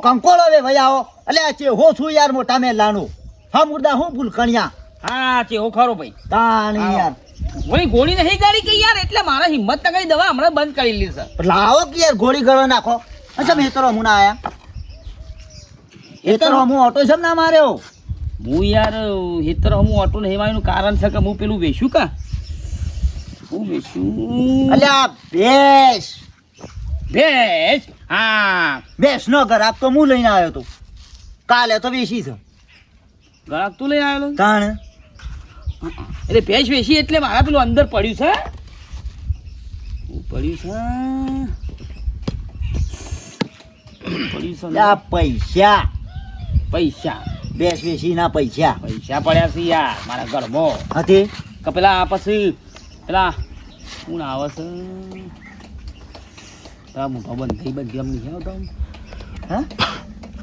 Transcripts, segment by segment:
હો કંકોળો હવે ભયાઓ આ છે હો છું યાર મોટા મેં લાણું. હા મુર્દા હું ભૂલકણિયા હા ચે હો ખરો ભાઈ. તાણી યાર. વળી ગોળી નહીં ગાડી કે યાર? એટલે મારા હિંમત તકાઈ દવા હમણાં બંધ કરી લીધી સર લાવો કે યાર ગોળી ગળો નાખો. અચ્છા મેતરો હું ના આયા. હેતર? હું ઓટો છે ના માર્યો? હું યાર હેતર હું ઓટો નહીં માર્યું કારણ છે કે હું પેલું વેચ્યું કા? હું વેચ્યું અલ્યા બેસ ભેજ હા. બેસ નો ઘર આપ તો હું લઈને આવ્યો તો. કાલે તો વેચી છે. ગરાક તું લઈ આવેલો? તાણ? એટલે ભેજ વેચી એટલે મારા પેલું અંદર પડ્યું છે? પડ્યું છે? આ પૈસા. પૈસા. બેસ વેસી ના પૈસા. પૈસા પડ્યા છે યાર મારા ઘરમાં. હતી કે પેલા પછી પેલા શું આવે છે? પેલા મોટો બંધી બંધી અમને છે આવતા હા?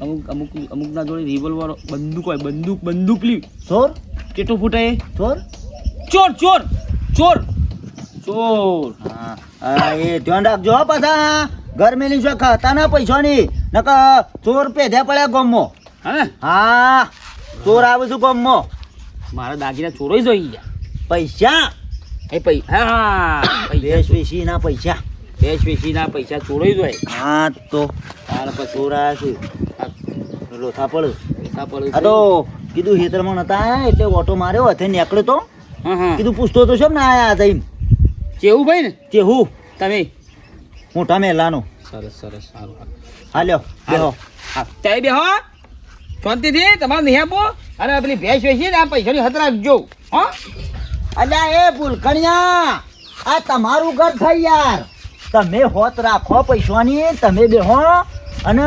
અમુક અમુક અમુકના જોડે રિવોલ્વર બંદૂક હોય બંદૂક બંદૂક લી. ચોર? કેટલું ફૂટે? ચોર? ચોર ચોર ચોર. ચોર. હા એ ધ્યાન રાખજો હા પાછા. ઘર મેલી છો ખાતા ના પૈસાની. નકર ચોર પેધે પડ્યા ગમો. હા? હા ચોર આવે છું ગમો. મારા દાગીના ચોરોય જોઈ ગયા. પૈસા? એ પૈસા હા પૈસા. ના પૈસા. બેસ વેચીના પૈસા ચોરાઈ જાય. હા તો. તાર પછી ચોરા છે. લોથા પડે લોથા પડે આ તો કીધું હેતરમાં નતા એટલે ઓટો માર્યો હાથે નીકળ્યો તો. કીધું પૂછતો તો છે ને આયા હતા એમ? ચેવું ભાઈ ને? ચેવું તમે? મોટા મેલાનો. સરસ સરસ સારું હાલ્યો બેહો. ત્યાં બેહો શાંતિથી તમારે નહીં આપો. અરે પેલી ભેંસ વેચી ને આ પૈસાની હત રાખજો. હા. અલ્યા એ ભૂલકણિયા આ તમારું ઘર થઈ યાર. તમે હોત રાખો પૈસાની તમે બેહો અને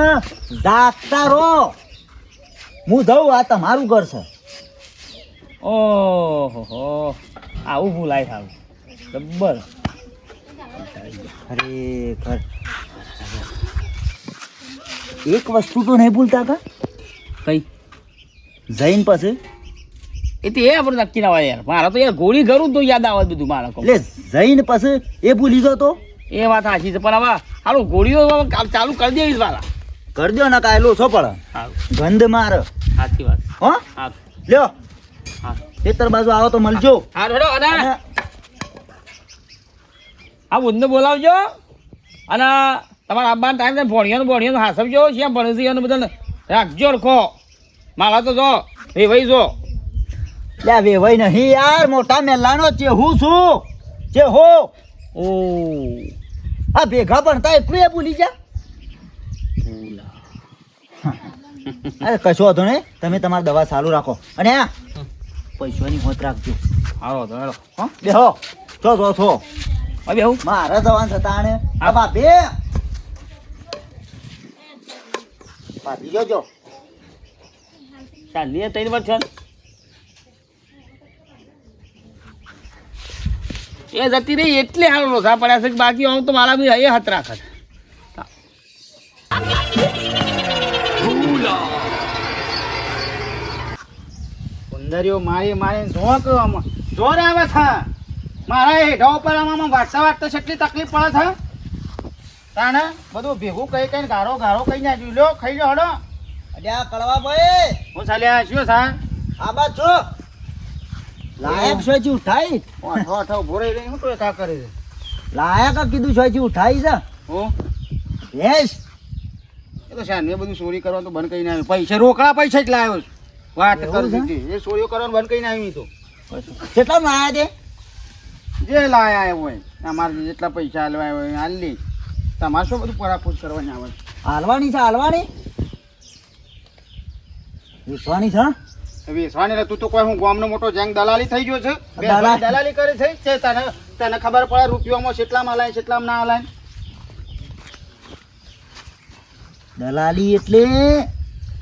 જાગતા રહો. હું જઉં આ તમારું ઘર છે. ઓહો હો આવું. ભૂલાય થાવ જબ્બર. ખરેખર. એક વસ્તુ તો નહીં ભૂલતા કા? કઈ? જૈન પછી? એ તો એ આપણે નક્કી ના હોય યાર. મારા તો યાર ગોળી ઘરું તો યાદ આવે બધું મારા એટલે જૈન પછી એ ભૂલી ગયો તો એ વાત સાચી છે પણ હવે હારું ગોળીઓ ચાલુ કરી દેવી વાલા. કરી દો ને કાયલો છો પણ. ગંધ માર. સાચી વાત. હો? લ્યો. હા. ખેતર બાજુ આવો તો મળજો. આ બુંદ બોલાવજો. અને તમારા આબાને ટાઈમ થાય ભણિયાનો ભણિયાનો હાસવજો શ્યામ ભણે છે બધાને રાખજો રખો મારા તો જો ભાઈ જો. લ્યા વેવાઈ નહીં યાર મોટા મેલાનો ચેહું છું. ચેહો. ઓ આ ભેગા ભણતા એટલું એ ભૂલી જા અરે કશો વાંધો નહીં. તમે તમારી દવા ચાલુ રાખો. અને આ પૈસાની હોત રાખજો. હારો તો હેડો હો બેહો. છો છો છો હવે હું મારા જવાન થતા આને આ બાપે ભાભી જોજો ચાલી ત્રણ વર્ષ એ જતી રહી એટલે હાલ રોસા પડ્યા છે કે બાકી આમ તો મારા બી એ હાથ રાખે સુંદરીઓ મારી મારી જોક જોર આવે છે. મારા હેઠા ઉપર આમાં વાટતા વાટતા એટલી તકલીફ પડે છે. તાણે બધું ભેગું કઈ કઈ ગારો ગારો કઈ નાખ્યું લો ખાઈ લો હડો. અડ્યા કળવા ભાઈ. હું ચાલ્યા શું સા આ બાદ છો લાયક છે જી ઉઠાઈ ઓઠો ઓઠો ઊભો રહી હું તો કા કરે લાયક કીધું છે જી ઉઠાઈ છે. ઓ યસ એ તો શાન બધું ચોરી કરવાનું તો બંધ કરીને આવ્યું. પૈસા રોકડા પૈસા જ લાવ્યો વાત કરી એ ચોરીઓ કરવાનું બંધ કરીને આવ્યું તો. કેટલા લાયા તે? જે લાયા આવ્યો હોય અમારે જેટલા પૈસા હાલવા હોય હાલી તમારે શું બધું પરાપૂછ કરવાની આવે હાલવાની છે હાલવાની. વિશ્વાની છે? વેસવાની તું તો કોઈ હું ગામનો મોટો જેંગ દલાલી થઈ ગયો છે? દલાલ. કરી છે? તે તને? તને ખબર પડે રૂપિયામાં કેટલામાં લાય કેટલામાં ના આલાય દલાલી એટલે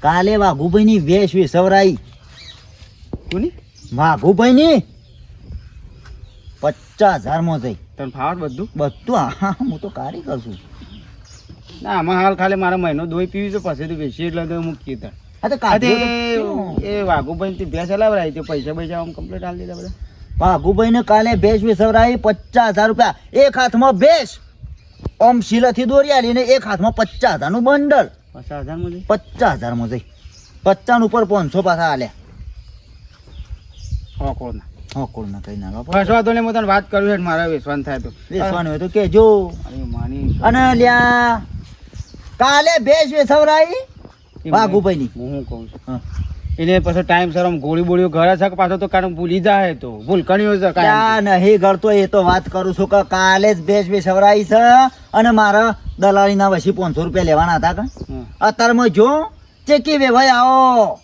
કાલે વાઘુભાઈ ની વેશ વેસવરાઈ કોની? વાઘુભાઈ ની પચાસ હજારમાં જઈ તને ફાવટ બધું? બધું? હા હું તો કારી કરશું ના આમાં હાલ ખાલી મારા મહિનો દોઈ પીવી છે પછી તો બેસી એટલે તો મૂકી તા હા તો કાઢ્યો એ વાઘુભાઈ થી ભેંસ હલાવરાય તે પૈસા પૈસા આમ કમ્પ્લીટ હાલ દીધા બધા. વાઘુભાઈ ને કાલે ભેંસ વેસવરાય પચાસ હજાર રૂપિયા. એક હાથમાં ભેંસ ઓમ શીલાથી દોરી આલી ને એક હાથમાં પચાસ હજારનું બંડલ. પચાસ હજારમાં જઈ? પચાસ હજારમાં જઈ. પચાસ ઉપર પાંચસો પાછા આલ્યા. હો કોણ હો કોણ ના કઈ ના લો બસ હું તને વાત કરું છે મારા વેસવાન થાય તો. હોય તો કેજો અને લ્યા કાલે ભેંસ હું કહું છું? હા. પછી ટાઈમ સર ગોળી બોળીઓ ઘરે છે પાછો તો કારણ ભૂલી જાય તો? ભૂલકણીઓ છે કાંઈ નહીં ગળતો એ તો વાત કરું છું કે કાલે જ ભેંસ વેચવરાઈ છે અને મારા દલાલીના વસી પાંચસો રૂપિયા લેવાના હતા કે. અત્યારમાં જો ચેકી વે ભાઈ આવો?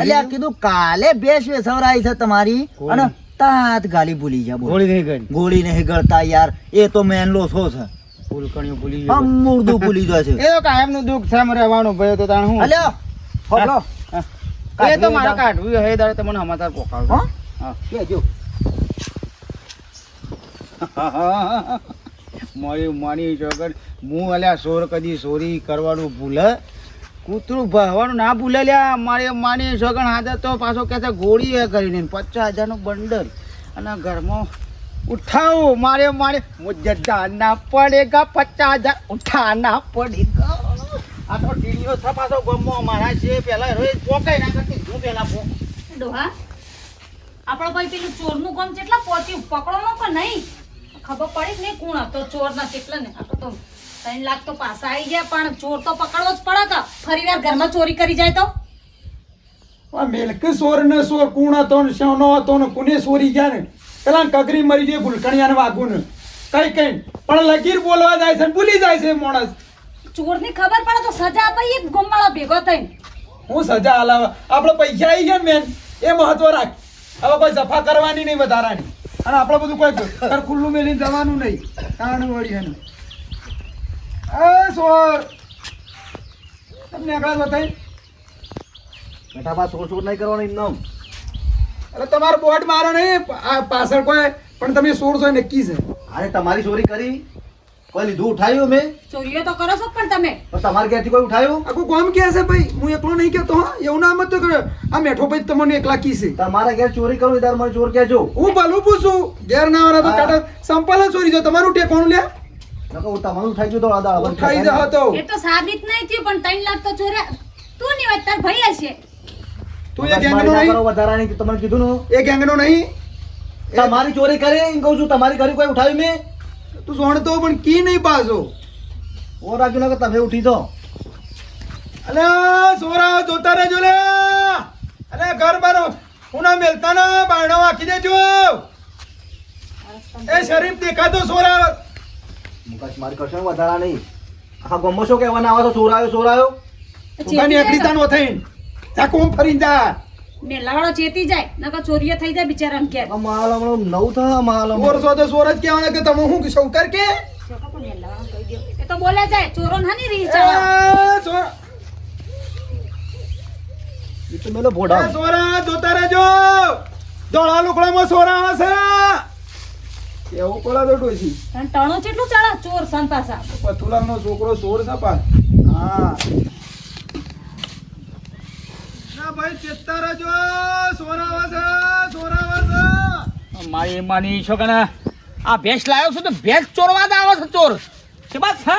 એટલે કીધું કાલે બેસ બે સવરાય છે તમારી. અને તાત ગાલી ભૂલી જા ગોળી નહીં ગળી. ગોળી નહીં ગળતા યાર એ તો મેન લોસો છે. ભૂલકણીઓ ભૂલી ગયો. આમ ભૂલી જાય છે. એ તો કાયમનું દુઃખ છે મારે રહેવાનું ભાઈ તો તાણ હું? અલ્યા હોભળો. એ તો મારે કાઢવું હે દાડે તમને સમાચાર પોકાડો. હા? કેજો. મારી માની છોકર હું અલ્યા સોર કદી ચોરી કરવાનું ભૂલે. કૂતરું ભરવાનું ના ભૂલે લ્યા મારી માની છોકર હાથે તો પાછો કે છે ગોળી એ કરીને પચાસ હજારનું બંડલ. અને ઘરમાં ઉઠાવો મારે મારે મુજે ના પડેગા પચાસ હજાર ઉઠાના પડેગા. આ તો ટીડીઓ થપાસો ગમો મારા છે પેલા રોજ પોકાઈ ના કરતી હું પેલા પો ડોહા આપણો ભાઈ પેલું ચોરનું કામ કેટલા પહોંચ્યું પકડવાનો પણ નહીં. ખબર પડી કે નહીં કોણ હતો ચોર ના કેટલા ને આપણે તો ત્રણ લાખ તો પાછા આવી ગયા પણ ચોર તો પકડવો જ પડે તો. ફરી વાર ઘરમાં ચોરી કરી જાય તો? મેલક સોર ને સોર કુણ હતો ને શ્યાનો હતો ને કુને સોરી ગયા ને? પેલા કગરી મરી ગઈ ભૂલકણિયા ને વાગું ને કઈ કઈ પણ લગીર બોલવા જાય છે ને ભૂલી જાય છે માણસ. ચોરની ખબર પડે તો સજા અપાઈ એક ગોમવાળો ભેગો થઈ હું સજા હલાવે આપણે પૈસા આવી ગયા મેન એ મહત્વ રાખ. હવે કોઈ જફા કરવાની નહીં વધારાની. અને આપણે બધું કોઈ ઘર ખુલ્લું મેલીને જવાનું નહીં. કારણ વળી એનું એ સોર! તમને આગળ બતાવી બેટા બા સોર સોર નહીં કરવાનું એમનેમ. એટલે તમારો બોટ મારો નહીં. પાછળ કોઈ પણ તમે સોળ છો એ નક્કી છે. અરે તમારી ચોરી કરી. કોઈ લીધું ઉઠાયું મેં ચોરીઓ તો કરો છો પણ તમે. પણ તમારે ક્યાંથી કોઈ ઉઠાયું? આખું કોમ કે છે ભાઈ? હું એકલો નહીં કહેતો હા. એવું ના મત કર્યો આ મેઠો ભાઈ તમને એકલા કી છે. તમારા ઘેર ચોરી કરું ત્યારે મને ચોર કહેજો. હું ભલું પૂછું? ઘેર ના આવે તો. કાઢો સંપાલ ચોરી જો તમારું ટેકોણું લે. નકો હું તમારું ઉઠાઈ ગયું તો આદા ઉઠાઈ જા તો. એ તો સાબિત નહીં થયું પણ ત્રણ લાખ તો ચોર્યા તું નહીં વાત તાર ભાઈ હશે. તું એ ગેંગનો ના કરો નહીં વધારાની, તમને કીધું ને? એ ગેંગનો નહીં. તમારી ચોરી કરી એમ કહું છું તમારી ઘરે કોઈ ઉઠાવી મેં? તું સોણતો પણ કી નહીં પાછો? ઓ રાજુ લાગે તમે ઉઠી દો અલે સોરા જોતા રહેજો લે. અલે ઘર બારો હું ના મેલતા ના બારણો આખી દેજો. એ શરીફ દેખાતો સોરા. મુકાશ મારી કરશો વધારા નહીં. આખા ગમો છો કહેવાના આવા તો સોરાયો આવ્યો સુગાની તાનો થઈને જા ફરી જા. મેલાવાળો ચેતી જાય નકર ચોરીએ થઈ જાય બિચારા કે માલ હમણાં નવ થા માલ. સોર સો તો સોર જ કહેવાના કે તમે હું શંકર કે. એ તો બોલે જાય ચોરો નાની રીહ ચાલે એ ચોર. એ તો મેલો ભોડા. સોરા જોતા રહેજો. ધોળા લુકડામાં સોરા આવે છે. એવું પડે તો ડોશી અને ટણો કેટલું ચાલે? ચોર સન પાછા. પથુલાલનો છોકરો ચોર છે પા હા. છે છે મારી માની છોકર, આ ભેંસ લાવ્યો છું તો ભેંસ ચોરવા જ છે ચોર. શેમાં છે?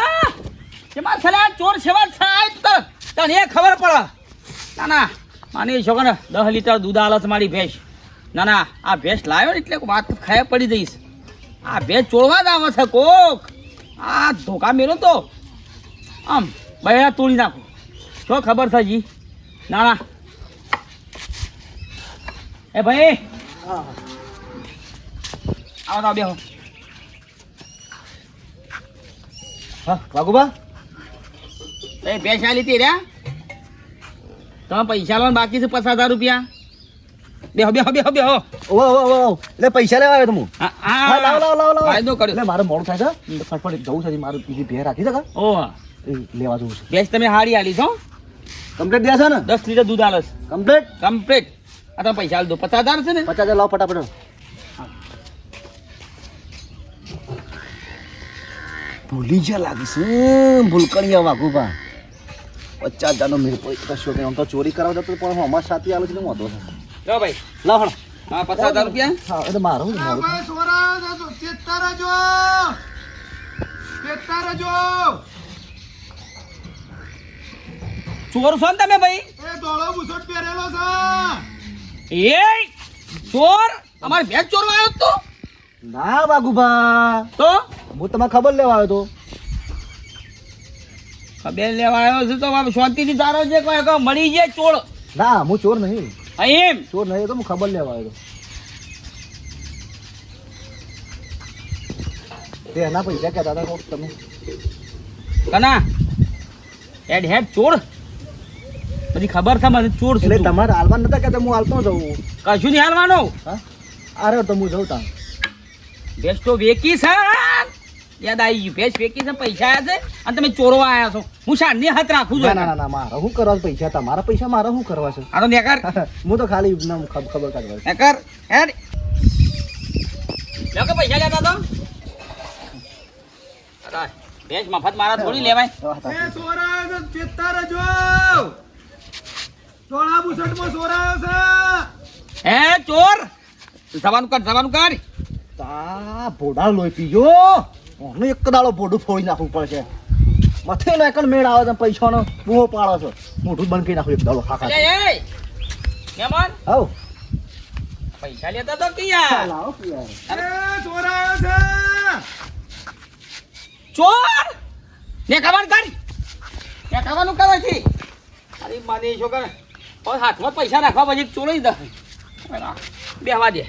શેમાં છે આ ચોર શેમાં છે? આ ખબર પડે. ના ના, માની છોકર દસ લીટર દૂધ આલે છે મારી ભેંસ. ના ના, આ ભેંસ લાવ્યો ને એટલે વાત ખાય પડી જઈશ. આ ભેંસ ચોરવા જ આવે છે કોક. આ ધોકા મેરો તો. આમ બહેરા તોડી નાખું. શું ખબર છે જી? ના ના એ ભાઈ. આવો તો બેહો. હા વાઘુબા? એ પૈસા લીધી રહ્યા? તમે પૈસા લેવાનું બાકી છે પચાસ હજાર રૂપિયા. બેહો બેહો બેહો બેહો. ઓ ઓ ઓ એટલે પૈસા લેવા આવ્યો તું હા, હા હા. લાવ લાવ લાવ લાવ. ફાયદો કર્યો. એટલે મારે મોડું થાય છે. તો ફટફટ જવું છે મારું બીજી ભેર રાખી શકા કાં? ઓ એ લેવા જવું છે. ભેંસ તમે હારી આલી છો કમ્પ્લીટ દે છે ને? દસ લીટર દૂધ આલસ કમ્પ્લીટ કમ્પ્લીટ આ તમે પૈસા આલી દો. પચાસ હજાર છે ને? પચાસ હજાર લાવ ફટાફટ. ભૂલી જ્યાં લાગે છે ભૂલકણિયા વાઘુબા પચાસ હજારનો મેળ પડી કશો કે આમ તો ચોરી કરાવતા તો પણ અમારા સાથે આલો છે ને વાંધો છે લો ભાઈ. લાવ હણ. હા પચાસ હજાર રૂપિયા? હા એટલે મારું ચેતતા રહેજો. ચેતતા રહેજો. ચોર છો ને તમે ભાઈ? એ ધોળો બુસટ પહેરેલો છે. એ ચોર અમારે ભેંસ ચોરવા આવ્યો તો? ના બાગુભા. તો? હું તમારે ખબર લેવા આવ્યો તો. ખબર લેવા આવ્યો છે તો બાપ શાંતિથી તારો છે કોઈ કહો મળી જાય ચોર? ના હું ચોર નહીં. એમ? ચોર નહીં તો હું ખબર લેવા આવ્યો તો. એના પૈસા કહેતા હતા તમે. કના? હેડ હેડ ચોર. બધી ખબર છે મને ચોર એટલે છે તમારે હાલવા નતા કહેતા હું હાલતો જઉં. કશું નહીં હાલવાનો? અરે તો હું જઉં તાં ભેંસ તો વેકી છે યાદ આવી ગયું. ભેસ વેકી છે પૈસા આવ્યા છે અને તમે ચોરવા આવ્યા છો. હું શાંતિ હાથ રાખું છું. ના ના મારા શું કરવા છે પૈસા? તમારા પૈસા મારા શું કરવા છે? આ તો નેકર. હું તો ખાલી ખબર કાઢવા. નેકર. હેડ. લો કે પૈસા લેતા તો. ભેજ મફત મારા થોડી લેવાય. એ ચેતતા રહેજો. ધોળા બુસટમાં છે. હે ચોર? જવાનું કર જવાનું કર. તા ભોડા લોહી પીજો ઓનો એક દાડો ભોડું ફોડી નાખવું પડશે. મથે નો એકણ મેળ આવે તો પૈસાનો. બૂહો પાડો છો. મોઢું બંધ કરી નાખું એક દાડો ખાખા એ મહેમાન પૈસા લેતા તો કિયા લાવો પિયા. એ સોરાયો છે. ચોર? ને ખાવાનું કર. ને ખાવાનું કરે છે અરે માની છોકર હવે હાથમાં પૈસા રાખવા પછી ચોરી દે બેહવા દે.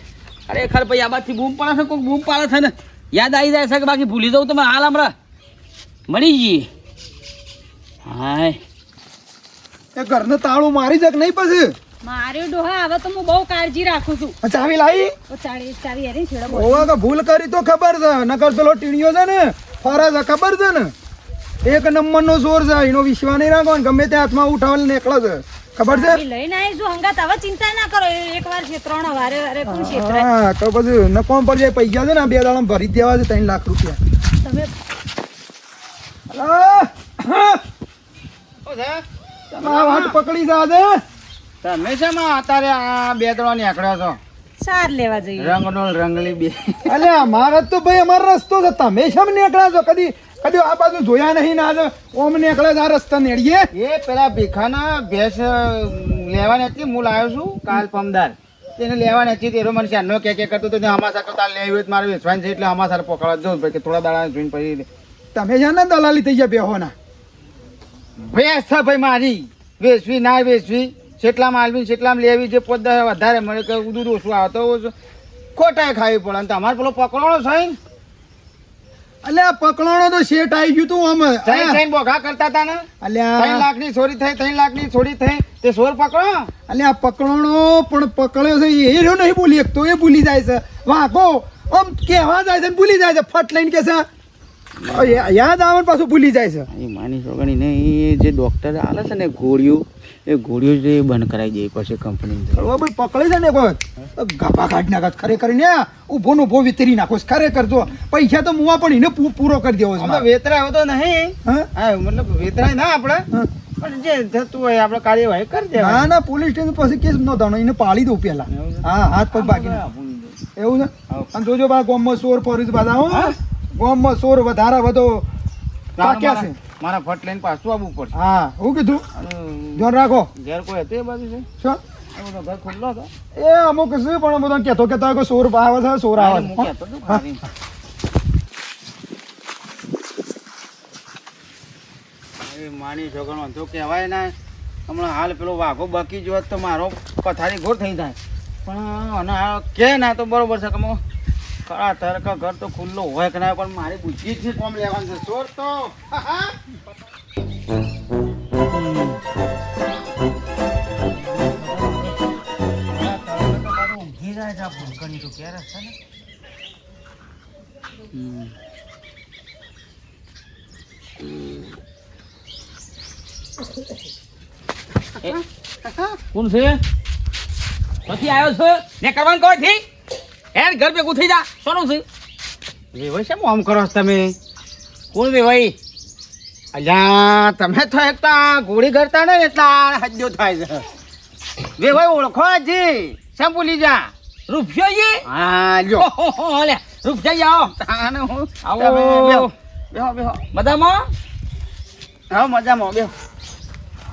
ખરેખર ભાઈ આમાંથી બૂમ પાડે છે કોઈક બૂમ પાડે છે ને. યાદ આવી જાય છે કે બાકી ભૂલી જાઉં તમે હાલ હમણાં. મળી જઈએ. હાય. એ ઘરનું તાળું મારી જક નહીં પછી? મારે ડોહા હવે તો હું બહુ કાળજી રાખું છું. ચાવી લાવી? ઓ ચાવી ચાવી હેરી છેડો ઓવા કે ભૂલ કરી તો ખબર છે. નકર પેલો ટીણીયો છે ને ફરે છે ખબર છે ને? એક નંબરનો જોર છે એનો વિશ્વાસ નહીં રાખો ગમે તે હાથમાં ઉઠાવલ નીકળે છે ખબર છે? લઈને આવીશું હંગાત હવે ચિંતા ના કરો. એક વાર છેતરાણો વારે વારે પણ છેતરે હા તો પછી નકોમ પર જે પૈસા છે ને બે દાડા ભરી દેવા છે ત્રણ લાખ રૂપિયા. તમે આ વાત પકડી છે? દે તમે શેમાં અત્યારે આ બે ત્રણ નીકળ્યો છો? ચાર લેવા જઈએ. રંગનો રંગલી બે. અલ્યા અમારે તો ભાઈ અમારો રસ્તો છે તમે શેમ નીકળ્યા છો? કદી કદી આ બાજુ જોયા નહીં ના ઓમ નીકળે આ રસ્તા નેડીએ. એ પેલા ભીખાના ભેંસ લેવાની હતી હું લાવ્યો છું કાલ પમદાર તેને લેવાની હતી તેરો મને ચાંદનો કે કે કરતો તો અમાસા તો તાર લેવી હોય મારે વેચવાની છે એટલે અમાસા પકડવા જવું ભાઈ કે થોડા દાડા જોઈને પછી તમે જાને દલાલી થઈ ગયા બેહોના. ભેંસ છે ભાઈ મારી. વેચવી ના વેચવી. જેટલા માલવી જેટલામાં લેવી જે પોત વધારે. મળે કે દૂધ ઓછું આવતો ઓછું. ખોટાય ખાવી પડે તમારે પેલો પકડવાનો છે ને? અલે આ તો શેઠ આવી ગયું તું આમ. ત્રણ ત્રણ બોઘા કરતા હતા ને? અલ્યા. ત્રણ લાખની ચોરી થઈ ત્રણ લાખની ચોરી થઈ. તે સોર પકડો. આ પકડોણો પણ પકડ્યો છે એ રહ્યો નહીં બોલી. તો એ ભૂલી જાય છે. વાંકો આમ કહેવા જાય છે ને ભૂલી જાય છે. ફટ લઈને કે છે. યાદ આવે પાછું ભૂલી જાય છે. એ માની સોગણી ને એ જે ડોક્ટર આલે છે ને ગોળીઓ એ ગોળીઓ જે બંધ કરાવી દે પછી કંપની ભાઈ પકડે છે ને કોઈ ગભા કાઢી નાખે. ખરેખર ને ઊભો ને ઊભો વિતરી નાખો. ખરેખર જો પૈસા તો મુવા પણ એને પૂરો કરી દેવો છે વેતરા તો નહીં. હા? હા મતલબ વેતરાય ના આપણે હા. પણ જે થતું હોય આપણે કાર્યવાહી કરી દેવાય. ના ના પોલીસ સ્ટેશન પછી કેસ નો થવાનો એને પાળી દઉં પેલા હા હાથ પગ બાકી એવું છે. અને જોજો બા ગોમમાં સોર પર્યું છે પાછા ગોમમાં સોર વધારે વધો પાક્યા છે. મારા ફટ લઈને પાછું આવવું પડશે. હા હું કીધું? ધ્યાન રાખો. ઘેર કોઈ હતું એ બાજુ છે? શું? ઘર ખુલ્લો હતો. એ અમુક છે પણ બધા કહેતો કહેતો કે સોર આવે છે સોર આવે હું કહેતો એ માની છોકરો તો કહેવાય ના. હમણાં હાલ પેલો વાઘો બકી જો તો મારો પથારી ઘોર થઈ જાય. પણ અને કે ના તો બરોબર છે કે ખરા તરકા ઘર તો ખુલ્લો હોય કે ના પણ મારી બુદ્ધિ જ કોમ લેવાનું છે. ચોર તો. ઊંઘી જાય છે આ ક્યારે છે ને કોણ છે? નથી આવ્યો છે? ને કરવાનું કોઈ થી હેડ ઘર ભેગું થઈ જા. સોનું છે. વેવાઈ શેમ આમ કરો છો તમે? કોણ બે ભાઈ? અલ્યા તમે તો એકતા ગોળી કરતા ને એટલા હજ્જો થાય છે. વેવાઈ ઓળખો જી શેમ ભૂલી જા? રૂપિયો હા લ્યો. ઓલે રૂપિયા આવો. તાને હું? આવો. બેહો બેહો બધામાં હા મજામાં બેહો.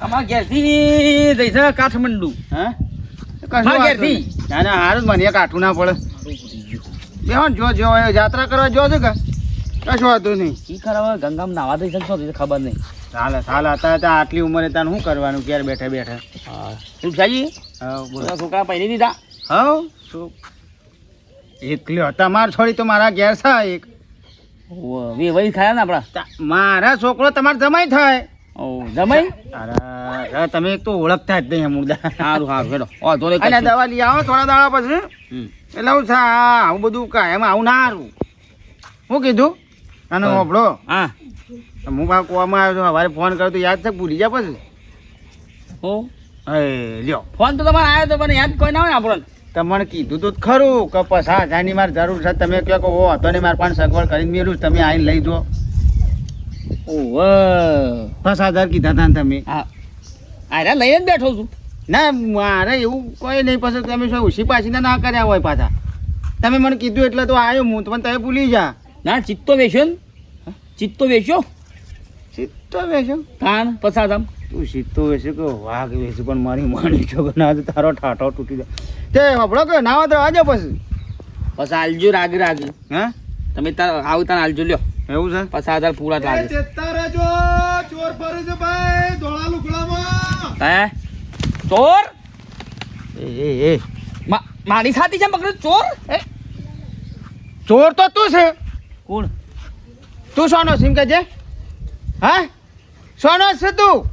અમારા ઘેરથી જઈશ કાઠમંડુ. હા? ના ના હારું મને કાઠું ના પડે. જો જો યાત્રા કરવા જો છે કે? કશું વાંધો નહીં. ઈ ખરા ગંગામાં નાવા દઈ શકશો ખબર નહીં. ચાલે ચાલે અત્યારે આટલી ઉંમરે તાને શું કરવાનું? ઘેર બેઠા બેઠા. હા. શું સાજી બોલો. છોકરા પહેરી દીધા? હા. શું? એકલી તમાર છોડી તો મારા ઘેર છે એક. વે વહી ખાયા ને આપણા? મારા છોકરો તમારે જમાઈ થાય. જમાઈ? તમે એક તો ઓળખતા જ નહીં મુર્દા સારું સારું હેડો. ઓ તો અને દવા લઈ આવો થોડા દાડા પછી. એટલે હું થા આવું બધું કાંઈ એમાં આવું ના હારું શું કીધું અને હા. હોભળો હા હું કોવામાં આવ્યો છું સવારે ફોન કર્યો તો યાદ છે ભૂલી જા પછી? હો. હે લ્યો. ફોન તો તમારે આવ્યો તો પણ યાદ કોઈ ના હોય આપણને. તમને કીધું તો ખરું કે પચાસ જાની મારે જરૂર છે તમે કહો કે ઓ હતો ને મારે પણ સગવડ કરીને મેળું તમે આવીને લઈ જો. ઓવે પચાસ હજાર કીધા હતા ને તમે. હા. અરે લઈને જ બેઠો છું. ના મારે એવું કોઈ નહીં પછી તમે શું ઉછી પાછી ના કર્યા હોય પાછા? તમે મને કીધું એટલે તો આવ્યો હું તો પણ તમે ભૂલી જા. ના ચિત્તો વેચ્યો ને. ચિત્તો વેચ્યો. ચિત્તો વેચ્યો. કાન પસાદ આમ તું ચિત્તો વેચ્યો કે વાઘ વેચ્યો પણ મારી માની છો કે ના તારો ઠાઠો તૂટી જાય. તે હબળો કે ના તો આજે પછી. પછી આલજો રાગ રાગ. હા? તમે તાર આવું તાર આલજો લ્યો. એવું છે? પચાસ હજાર પૂરા થાય. લાગે ચેતતા રહેજો ચોર ફરે છે ભાઈ ધોળા લુકડામાં હે? ચોર? એ એ એ. મા- મારી સાથી છે પકડ્યો ચોર? એ ચોર તો તું છે. કોણ? તું સોનો સિમ કે છે? હા? સોનો છે તું?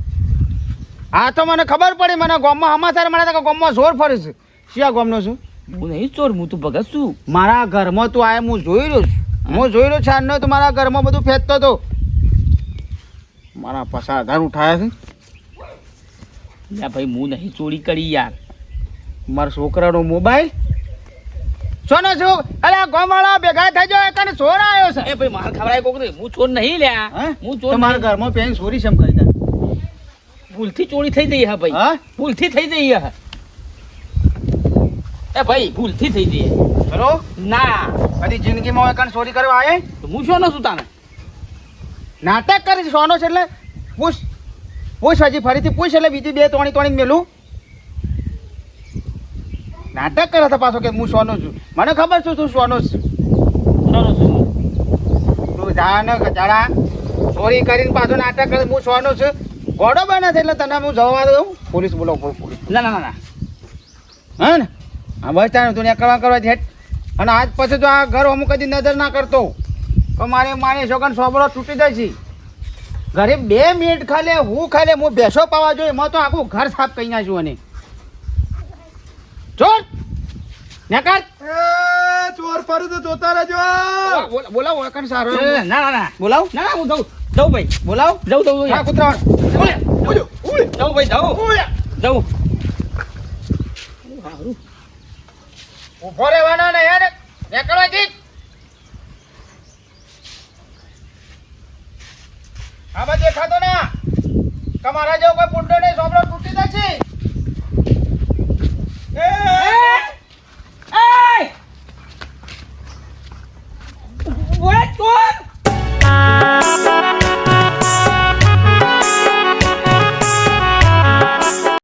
હા તો મને ખબર પડી મને ગોમમાં સમાચાર મળ્યા કે ગોમમાં જોર ફરે છે. શિયા ગોમનો છું. હું નહીં ચોર હું તો ભગત છું. મારા ઘરમાં તું આય હું જોઈ રહ્યો છું. હું જોઈ રહ્યો છું આજનો તો મારા ઘરમાં બધું ફેંકતો હતો મારા પસાર આધાર ઉઠાયા છે. લ્યા ભાઈ હું નહીં ચોરી કરી યાર. મારા છોકરાનો મોબાઈલ? સોનો છો? અરે આ ગામવાળા ભેગા થઈ જાઓ એકને ચોર આવ્યો છે. એ ભાઈ મારે ખબર કોક હું ચોર નહીં લ્યા. હે? ચોર તમારા મારા ઘરમાં પેન ચોરી શેમ કરી દે ભૂલથી ચોરી થઈ ગઈ હા ભાઈ. હા? ભૂલથી થઈ ગઈ હા. એ ભાઈ ભૂલથી થઈ ગઈ ચલો ના. કદી જિંદગીમાં એકને ચોરી કરવા આવે તો હું શું છું તાને નાટક કરી સોનો છે એટલે પૂછ. પૂછ હજી ફરીથી પૂછ એટલે બીજી બે તોણી તોણી મેલું. નાટક કરે છે પાછો કે હું સોનો છું. મને ખબર છે તું સોનો છું. સોનું છું. તું જાણ ગજાડા ચોરી કરીને પાછું નાટક કરે હું સોનો છું. ગોડો બને છે એટલે તને હું જવા દઉં. પોલીસ બોલો પોલીસ ના ના ના હા ને? આ બસ તારે તું કરવા કરવા હેઠ. અને આજ પછી તો આ ઘર અમુક કદી નજર ના કરતો. તો મારે મારી છોકરાનો સોબરો તૂટી જાય છે. ઘરે બે મિનિટ ખાલે હું ખાલે હું બેસો પાવા જોઈએ એમાં તો આખું ઘર સાફ કરી નાખ્યું અને. ચોર નકર! ચોર ફરું તો જોતા રહેજો. બોલાવો એકણ સારો ના ના ના. બોલાવ. ના ના હું જઉં. જઉં ભાઈ. બોલાવ. જઉં જઉં હા જઉં કૂતરા જઉં ભાઈ જઉં. જઉં. ઊભો રહેવાનો ને યાર નીકળો જી આમાં દેખાતો ને તમારા જેવો કોઈ પૂંડો નહીં સોંપડો તૂટી જશે What? What?